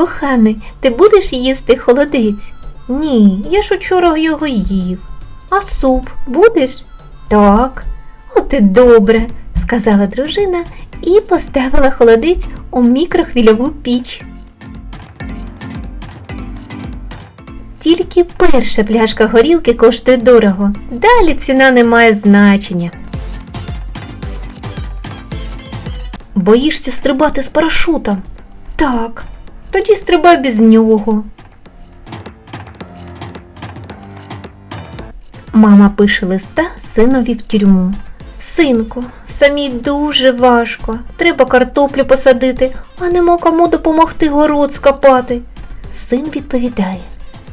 Коханий, ти будеш їсти холодець? Ні, я ж учора його їв. А суп будеш? Так. От і добре, сказала дружина і поставила холодець у мікрохвильову піч. Тільки перша пляшка горілки коштує дорого, далі ціна не має значення. Боїшся стрибати з парашутом? Так, тоді стрибай без нього. Мама пише листа синові в тюрму. Синку, самій дуже важко. Треба картоплю посадити, а нема кому допомогти город скопати. Син відповідає: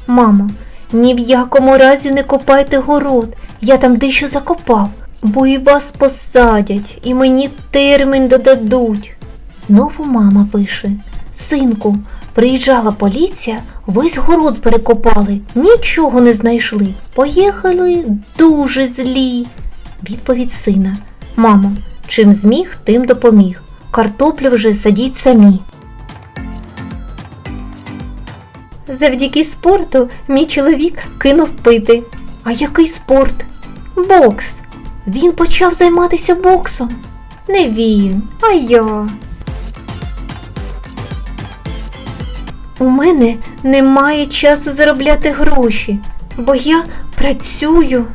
Мамо, ні в якому разі не копайте город, я там дещо закопав, бо і вас посадять, і мені термін додадуть. Знову мама пише: Синку, приїжджала поліція, весь город перекопали, нічого не знайшли. Поїхали дуже злі. Відповідь сина: Мамо, чим зміг, тим допоміг. Картоплю вже садіть самі. Завдяки спорту мій чоловік кинув пити. А який спорт? Бокс. Він почав займатися боксом. Не він, а я. У мене немає часу заробляти гроші, бо я працюю.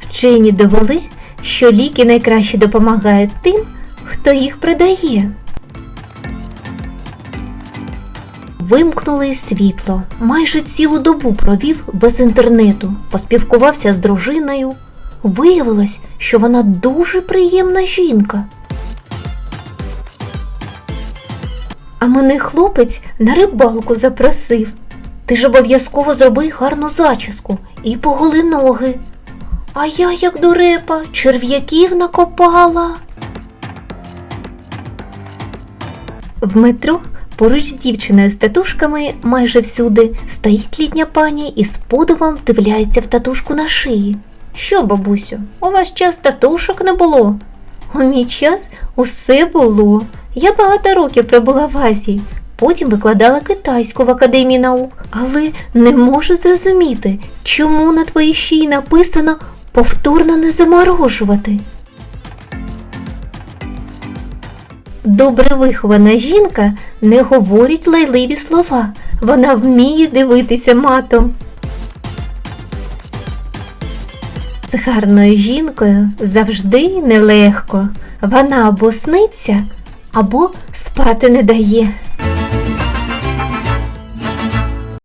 Вчені довели, що ліки найкраще допомагають тим, хто їх продає. Вимкнули світло. Майже цілу добу провів без інтернету, поспілкувався з дружиною. Виявилось, що вона дуже приємна жінка. А мене хлопець на рибалку запросив. Ти ж обов'язково зроби гарну зачіску і поголи ноги. А я, як дурепа, черв'яків накопала. В метро поруч з дівчиною з татушками майже всюди стоїть літня пані і з подумом дивляється в татушку на шиї. Що, бабусю, у вас час татушок не було? У мій час усе було. Я багато років пробула в Азії, потім викладала китайську в академії наук, але не можу зрозуміти, чому на твоїй шиї написано повторно не заморожувати. Добре вихована жінка не говорить лайливі слова, вона вміє дивитися матом. З гарною жінкою завжди нелегко. Вона або сниться, або спати не дає.